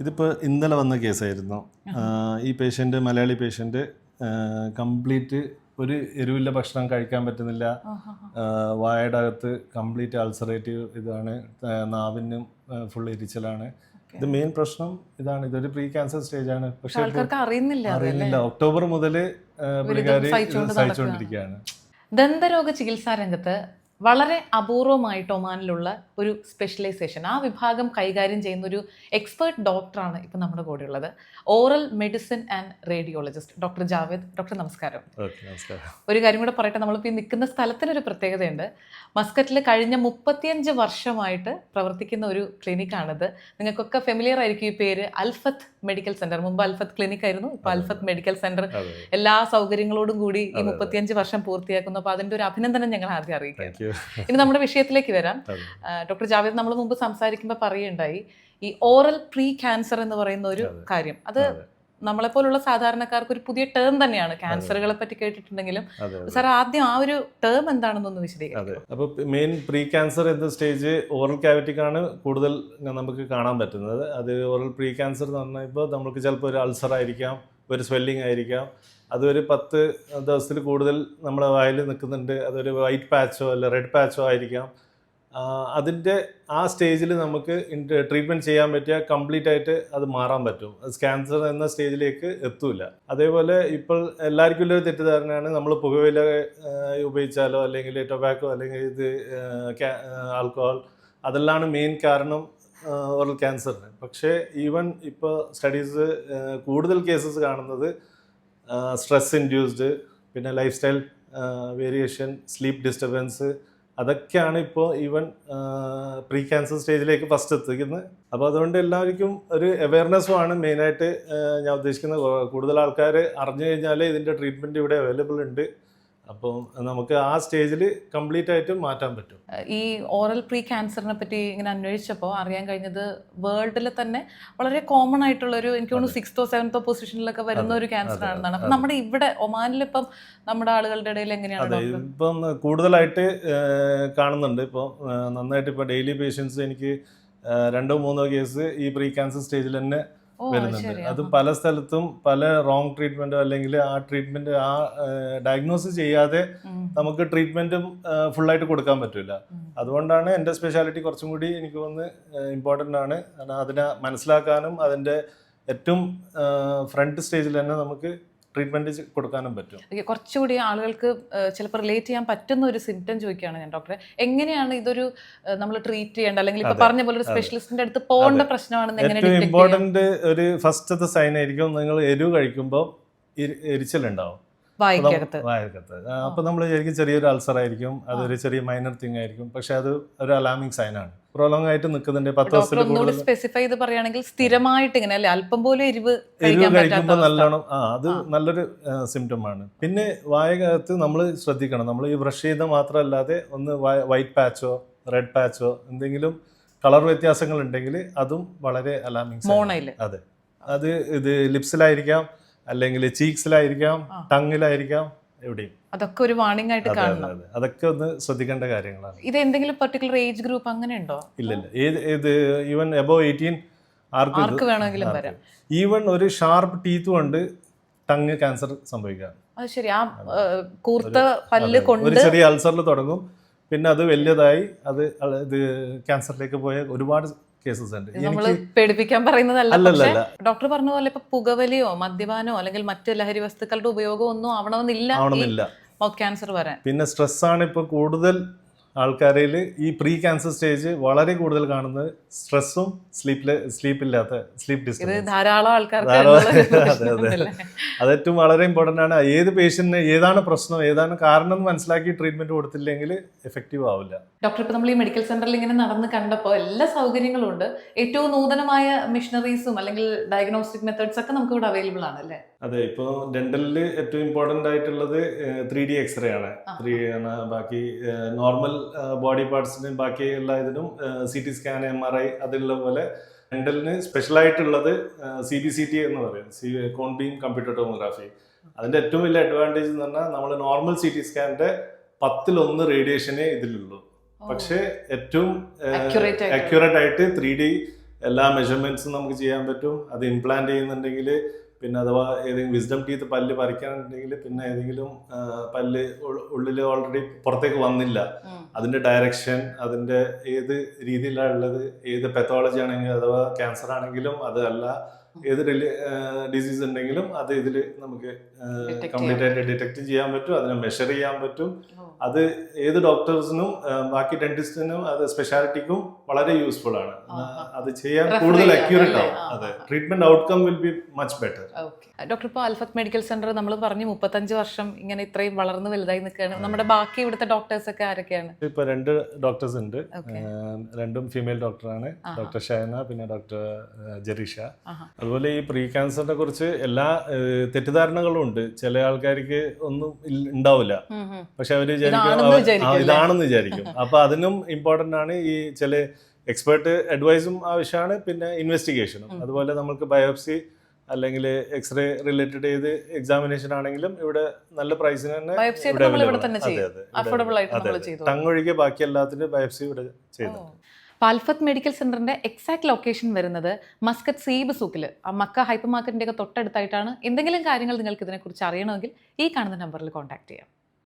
ഇതിപ്പോൾ ഇന്നലെ വന്ന കേസായിരുന്നു. ഈ പേഷ്യന്റ് മലയാളി പേഷ്യന്റ് കംപ്ലീറ്റ് ഒരു എരിവില്ല ഭക്ഷണം കഴിക്കാൻ പറ്റുന്നില്ല. വായയുടെ അകത്ത് കംപ്ലീറ്റ് അൾസറേറ്റീവ് ഇതാണ്. നാവിനും ഫുൾ എരിച്ചലാണ്. ഇത് മെയിൻ പ്രശ്നം ഇതാണ്. ഇതൊരു പ്രീ ക്യാൻസർ സ്റ്റേജ് ആണ്. പക്ഷെ അറിയുന്നില്ല അറിയുന്നില്ല. ഒക്ടോബർ മുതൽ പുള്ളിക്കാരി സഹിച്ചുകൊണ്ട് സഹിച്ചുകൊണ്ടിരിക്കുകയാണ് ദന്തരോഗ ചികിത്സാ രംഗത്ത് വളരെ അപൂർവമായിട്ട് ഒമാനിലുള്ള ഒരു സ്പെഷ്യലൈസേഷൻ ആ വിഭാഗം കൈകാര്യം ചെയ്യുന്ന ഒരു എക്സ്പേർട്ട് ഡോക്ടറാണ് ഇപ്പം നമ്മുടെ കൂടെ ഉള്ളത് oral medicine and radiologist doctor Javed doctor നമസ്കാരം. ഒരു കാര്യം കൂടെ പറയട്ടെ നമ്മളിപ്പോൾ ഈ നിൽക്കുന്ന സ്ഥലത്തിനൊരു പ്രത്യേകതയുണ്ട്. മസ്കറ്റിൽ കഴിഞ്ഞ മുപ്പത്തിയഞ്ച് വർഷമായിട്ട് പ്രവർത്തിക്കുന്ന ഒരു ക്ലിനിക്കാണിത് നിങ്ങൾക്കൊക്കെ ഫെമിലിയർ ആയിരിക്കും ഈ പേര് അൽഫത്ത് മെഡിക്കൽ സെന്റർ. മുമ്പ് അൽഫത്ത് ക്ലിനിക് ആയിരുന്നു ഇപ്പൊ അൽഫത്ത് മെഡിക്കൽ സെന്റർ. എല്ലാ സൗകര്യങ്ങളോടും കൂടി ഈ മുപ്പത്തിയഞ്ച് വർഷം പൂർത്തിയാക്കുന്നു. അപ്പൊ അതിന്റെ ഒരു അഭിനന്ദനം ഞങ്ങൾ ആദ്യം അറിയിക്കാം ഇനി നമ്മുടെ വിഷയത്തിലേക്ക് വരാം. ഡോക്ടർ ജാവേദ് നമ്മൾ മുമ്പ് സംസാരിക്കുമ്പോൾ പറയുണ്ടായി ഈ ഓറൽ പ്രീ ക്യാൻസർ എന്ന് പറയുന്ന ഒരു കാര്യം. അത് അതെ. നമ്മളെപ്പോലുള്ള സാധാരണക്കാർക്ക് ഒരു പുതിയ ടേം തന്നെയാണ്. ക്യാൻസറുകളെ പറ്റി കേട്ടിട്ടുണ്ടെങ്കിലും. സാർ ആദ്യം ആ ഒരു ടേം എന്താണെന്നൊന്ന് വിശദീകരിക്കും. അപ്പോൾ മെയിൻ പ്രീ ക്യാൻസർ എന്ന സ്റ്റേജ് ഓറൽ ക്യാവിറ്റിക്കാണ് കൂടുതൽ നമുക്ക് കാണാൻ പറ്റുന്നത്. അത് ഓറൽ പ്രീ ക്യാൻസർ എന്ന് പറഞ്ഞാൽ ഇപ്പോൾ നമുക്ക് ചിലപ്പോൾ ഒരു അൾസർ ആയിരിക്കാം ഒരു സ്വെല്ലിംഗ് ആയിരിക്കാം. അതൊരു പത്ത് ദിവസത്തിൽ കൂടുതൽ നമ്മുടെ വായിൽ നിൽക്കുന്നുണ്ട്. അതൊരു വൈറ്റ് പാച്ചോ അല്ല റെഡ് പാച്ചോ ആയിരിക്കാം. അതിന്റെ ആ സ്റ്റേജിൽ നമുക്ക് ട്രീറ്റ്മെന്റ് ചെയ്യാൻ പറ്റിയ കംപ്ലീറ്റ് ആയിട്ട് അത് മാറാൻ പറ്റും. ക്യാൻസർ എന്ന സ്റ്റേജിലേക്ക് എത്തൂല. അതേപോലെ ഇപ്പോൾ എല്ലാവർക്കും ഉള്ളൊരു തെറ്റിദ്ധാരണയാണ് നമ്മൾ പുകവില ഉപയോഗിച്ചാലോ അല്ലെങ്കിൽ ടൊബാക്കോ അല്ലെങ്കിൽ ഇത് ആൽക്കോഹോൾ അതെല്ലാം മെയിൻ കാരണം ഓറൽ ക്യാൻസറിന് പക്ഷേ ഈവൻ ഇപ്പോൾ സ്റ്റഡീസ് കൂടുതൽ കേസസ് കാണുന്നത് സ്ട്രെസ് ഇൻഡ്യൂസ്ഡ് പിന്നെ lifestyle variation sleep disturbance അതൊക്കെയാണ് ഇപ്പോൾ ഈവൻ പ്രീ ക്യാൻസർ സ്റ്റേജിലേക്ക് ഫസ്റ്റ് എത്തിക്കുന്നത്. അപ്പോൾ അതുകൊണ്ട് എല്ലാവർക്കും ഒരു അവയർനെസ്സും ആണ് മെയിനായിട്ട് ഞാൻ ഉദ്ദേശിക്കുന്നത്. കൂടുതൽ ആൾക്കാർ അറിഞ്ഞു കഴിഞ്ഞാൽ ഇതിന്റെ ട്രീറ്റ്മെന്റ് ഇവിടെ അവൈലബിൾ ഉണ്ട്. അപ്പം നമുക്ക് ആ സ്റ്റേജിൽ കംപ്ലീറ്റ് ആയിട്ട് മാറ്റാൻ പറ്റും. ഈ ഓറൽ പ്രീ ക്യാൻസറിനെ പറ്റി ഇങ്ങനെ അന്വേഷിച്ചപ്പോൾ അറിയാൻ കഴിഞ്ഞത് വേൾഡിൽ തന്നെ വളരെ കോമൺ ആയിട്ടുള്ള ഒരു എനിക്ക് തോന്നുന്നു സിക്സ്തോ സെവൻത്തോ പൊസിഷനിലൊക്കെ വരുന്ന ഒരു ക്യാൻസർ ആണെന്നാണ്. അപ്പം. നമ്മുടെ ഇവിടെ ഒമാനിൽ ഇപ്പം നമ്മുടെ ആളുകളുടെ ഇടയിൽ എങ്ങനെയാണ് അതെ ഇപ്പം കൂടുതലായിട്ട് കാണുന്നുണ്ട്. ഇപ്പോൾ നന്നായിട്ട് ഇപ്പോൾ ഡെയിലി പേഷ്യൻസ് എനിക്ക് രണ്ടോ മൂന്നോ കേസ് ഈ പ്രീ ക്യാൻസർ സ്റ്റേജിൽ തന്നെ വരുന്നുണ്ട്. അത് പല സ്ഥലത്തും പല റോങ് ട്രീറ്റ്മെന്റോ അല്ലെങ്കിൽ ആ ട്രീറ്റ്മെന്റ് ആ ഡയഗ്നോസ് ചെയ്യാതെ നമുക്ക് ട്രീറ്റ്മെന്റും ഫുള്ളായിട്ട് കൊടുക്കാൻ പറ്റില്ല അതുകൊണ്ടാണ് എന്റെ സ്പെഷ്യാലിറ്റി കുറച്ചും കൂടി എനിക്ക് വന്ന് ഇമ്പോർട്ടന്റ് ആണ്. അതിനെ മനസ്സിലാക്കാനും അതിന്റെ ഏറ്റവും ഫ്രണ്ട് സ്റ്റേജിൽ തന്നെ നമുക്ക് ട്രീറ്റ്മെന്റ് കൊടുക്കാനും പറ്റും. കുറച്ചുകൂടി ആളുകൾക്ക് ചിലപ്പോൾ റിലേറ്റ് ചെയ്യാൻ പറ്റുന്ന ഒരു സിംറ്റം ചോദിക്കുകയാണ് ഞാൻ ഡോക്ടറെ എങ്ങനെയാണ് ഇതൊരു നമ്മൾ ട്രീറ്റ് ചെയ്യേണ്ട അല്ലെങ്കിൽ ഇപ്പൊ പറഞ്ഞ പോലെ ഒരു സ്പെഷ്യലിസ്റ്റിന്റെ അടുത്ത് പോകേണ്ട പ്രശ്നമാണെന്ന് എങ്ങനെ ഇമ്പോർട്ടന്റ് ഒരു ഫസ്റ്റത്തെ സൈൻ ആയിരിക്കും നിങ്ങൾ എരിവ് കഴിക്കുമ്പോൾ എരിച്ചിലുണ്ടാവും. വായക്കത്ത് അപ്പൊ നമ്മൾ ശരിക്കും ചെറിയൊരു അൾസർ ആയിരിക്കും അതൊരു ചെറിയ മൈനർ തിങ് ആയിരിക്കും. പക്ഷെ അത് ഒരു അലാമിങ് സൈൻ ആണ്. പ്രോലോങ് ആയിട്ട് നിൽക്കുന്നുണ്ട് പത്ത് ദിവസം ദിവസത്തിൽ സ്പെസിഫൈ ചെയ്ത് പറയുകയാണെങ്കിൽ സ്ഥിരമായിട്ട് ഇങ്ങനെ അല്ലെ? അല്പം പോലും എരിവ് എരിവ് കഴിക്കുമ്പോൾ നല്ലോണം ആ അത് നല്ലൊരു സിംറ്റം ആണ്. പിന്നെ വായകത്ത് നമ്മൾ ശ്രദ്ധിക്കണം. നമ്മൾ ഈ ബ്രഷ് ചെയ്ത മാത്രമല്ലാതെ ഒന്ന് വൈറ്റ് പാച്ചോ റെഡ് പാച്ചോ എന്തെങ്കിലും കളർ വ്യത്യാസങ്ങൾ ഉണ്ടെങ്കിൽ അതും വളരെ അലാമിങ് അതെ. അത് ഇത് ലിപ്സിലായിരിക്കാം അല്ലെങ്കിൽ ചീക്സിലായിരിക്കാം. ടങ്ങിലായിരിക്കാം എവിടെയും. അതൊക്കെ ഒരു വാണിംഗ് ആയിട്ട് കാണണം. അതൊക്കെ ഒന്ന് ശ്രദ്ധിക്കേണ്ട കാര്യങ്ങളാണ്. ഇത് എന്തെങ്കിലും പെർട്ടിക്കുലർ ഏജ് ഗ്രൂപ്പ് അങ്ങനെ ഉണ്ടോ ഇല്ല ഇല്ല ഏത് ഏത് ഈവൻ എബോ എയ്റ്റീൻ ആർക്കും വേണമെങ്കിലും. വരാം. ഈവൻ ഒരു ഷാർപ്പ് ടീത്ത് കൊണ്ട് ടങ് ക്യാൻസർ സംഭവിക്കാം അത് ശരി. ആ കൂർത്ത പല്ല് കൊണ്ട് ഒരു ചെറിയ അൾസറിൽ തുടങ്ങും. പിന്നെ അത് വലിയതായി അത് ഇത് ക്യാൻസറിലേക്ക് പോയ ഒരുപാട് കേസസ് ഉണ്ട്. നമ്മൾ പേടിപ്പിക്കാൻ പറയുന്നതല്ല ഡോക്ടർ പറഞ്ഞ പോലെ ഇപ്പൊ പുകവലിയോ മദ്യപാനോ അല്ലെങ്കിൽ മറ്റു ലഹരി വസ്തുക്കളുടെ ഉപയോഗം ഒന്നും ആവണമെന്നില്ല. ആവണമെന്നില്ല ക്യാൻസർ വരാൻ പിന്നെ സ്ട്രെസ്സാണ് ഇപ്പൊ കൂടുതൽ ആൾക്കാരിൽ ഈ പ്രീ ക്യാൻസർ സ്റ്റേജ് വളരെ കൂടുതൽ കാണുന്നത് സ്ട്രെസ്സും സ്ലീപ്പിൽ സ്ലീപ്പില്ലാത്ത സ്ലീപ്പ് ഡിസ്റ്റർബൻസ് ധാരാളം ആൾക്കാർ അതെ, അതെ. അതേറ്റവും വളരെ ഇമ്പോർട്ടന്റ് ആണ്. ഏത് പേഷ്യന്റിന് ഏതാണ് പ്രശ്നം ഏതാണ് കാരണം എന്ന് മനസ്സിലാക്കി ട്രീറ്റ്മെന്റ് കൊടുത്തില്ലെങ്കിൽ എഫക്റ്റീവ് ആവില്ല. ഡോക്ടർ ഇപ്പൊ നമ്മൾ ഈ മെഡിക്കൽ സെന്ററിൽ ഇങ്ങനെ നടന്ന് കണ്ടപ്പോൾ എല്ലാ സൗകര്യങ്ങളും ഉണ്ട്. ഏറ്റവും നൂതനമായ മിഷനറീസും അല്ലെങ്കിൽ ഡയഗ്നോസ്റ്റിക് മെത്തേഡ്സ് ഒക്കെ നമുക്ക് ഇവിടെ അവൈലബിൾ ആണ് അല്ലേ? അതെ ഇപ്പോൾ ഡെന്റലിൽ ഏറ്റവും ഇമ്പോർട്ടന്റ് ആയിട്ടുള്ളത് ത്രീ ഡി എക്സ്റേ ആണ്. ത്രീ ബാക്കി നോർമൽ ബോഡി പാർട്സിനും ബാക്കി എല്ലാ ഇതിനും C T scan M R I അതിലുള്ള പോലെ ഡെന്റലിന് സ്പെഷ്യൽ ആയിട്ടുള്ളത് സി ബി സി ടി എന്ന് പറയും. C cone beam computer tomography അതിന്റെ ഏറ്റവും വലിയ അഡ്വാന്റേജ് എന്ന് പറഞ്ഞാൽ നമ്മൾ നോർമൽ സി ടി സ്കാനിന്റെ പത്തിലൊന്ന് റേഡിയേഷനേ ഇതിലുള്ളൂ. പക്ഷേ ഏറ്റവും അക്യുറേറ്റ് ആയിട്ട്. അക്യൂറേറ്റ് ആയിട്ട് ത്രീ ഡി എല്ലാ മെഷർമെന്റ്സും നമുക്ക് ചെയ്യാൻ പറ്റും. അത് ഇംപ്ലാന്റ് ചെയ്യുന്നുണ്ടെങ്കിൽ പിന്നെ അഥവാ ഏതെങ്കിലും വിസ്ഡം ടീത്ത് പല്ല് പറിക്കാനുണ്ടെങ്കിൽ പിന്നെ ഏതെങ്കിലും പല്ല് ഉള്ളിൽ ഓൾറെഡി പുറത്തേക്ക് വന്നില്ല. അതിന്റെ ഡയറക്ഷൻ അതിന്റെ ഏത് രീതിയിലാണ് ഉള്ളത് ഏത് പെത്തോളജി ആണെങ്കിലും അഥവാ ക്യാൻസർ ആണെങ്കിലും അത് അല്ല ഏത് ഡിസീസ് ഉണ്ടെങ്കിലും അത് ഇതിൽ നമുക്ക് കംപ്ലീറ്റ് ആയിട്ട് ഡിറ്റക്ട് ചെയ്യാൻ പറ്റും അതിനെ മെഷർ ചെയ്യാൻ പറ്റും. അത് ഏത് ഡോക്ടേഴ്സിനും ബാക്കി ഡെന്റിസ്റ്റിനും അത് സ്പെഷ്യാലിറ്റിക്കും വളരെ യൂസ്ഫുൾ ആണ്. അത് ചെയ്യാൻ കൂടുതൽ അക്യൂറേറ്റ്? ആവും. അതെ. Treatment outcome will be much better doctor ഇപ്പോൾ അൽഫത്ത് മെഡിക്കൽ സെന്റർ നമ്മൾ പറഞ്ഞു മുപ്പത്തഞ്ച് വർഷം ഇങ്ങനെ ഇത്രയും വളർന്ന് വലുതായി നിൽക്കുകയാണ്. നമ്മുടെ ബാക്കി ഇവിടുത്തെ ഡോക്ടേഴ്സ് ഒക്കെ ആരൊക്കെയാണ്? ഇപ്പൊ രണ്ട് ഡോക്ടേഴ്സ് ഉണ്ട്. രണ്ടും ഫീമെയിൽ ഡോക്ടറാണ്. ഡോക്ടർ ഷൈന പിന്നെ ഡോക്ടർ ജെറീഷ. അതുപോലെ ഈ പ്രീ ക്യാൻസറിനെ കുറിച്ച് എല്ലാ തെറ്റിദ്ധാരണകളും ഉണ്ട്. ചില ആൾക്കാർക്ക് ഒന്നും ഉണ്ടാവില്ല. പക്ഷെ അവർ വിചാരിക്കും ഇതാണെന്ന് വിചാരിക്കും. അപ്പൊ അതിനും ഇമ്പോർട്ടന്റ് ആണ് ഈ ചില എക്സ്പേർട്ട് അഡ്വൈസും ആവശ്യമാണ് പിന്നെ ഇൻവെസ്റ്റിഗേഷനും അതുപോലെ നമുക്ക് ബയോപ്സി അല്ലെങ്കിൽ എക്സ്റേ റിലേറ്റഡ് ചെയ്ത് എക്സാമിനേഷൻ ആണെങ്കിലും ഇവിടെ നല്ല പ്രൈസിന് തന്നെ. ചെയ്തു ടങ്ങൊഴികെ ബാക്കി എല്ലാത്തിനും ബയോപ്സി ഇവിടെ ചെയ്യുന്നുണ്ട് പാൽഫത്ത് മെഡിക്കൽ സെന്ററിന്റെ എക്സാക്ട് ലൊക്കേഷൻ വരുന്നത് മസ്കറ്റ് സീബ് സൂക്കിൽ. ആ മക്ക ഹൈപ്പർ മാർക്കറ്റിന്റെ ഒക്കെ തൊട്ടടുത്തായിട്ടാണ്. എന്തെങ്കിലും കാര്യങ്ങൾ നിങ്ങൾക്ക് ഇതിനെക്കുറിച്ച് അറിയണമെങ്കിൽ ഈ കാണുന്ന നമ്പറിൽ കോൺടാക്ട് ചെയ്യാം.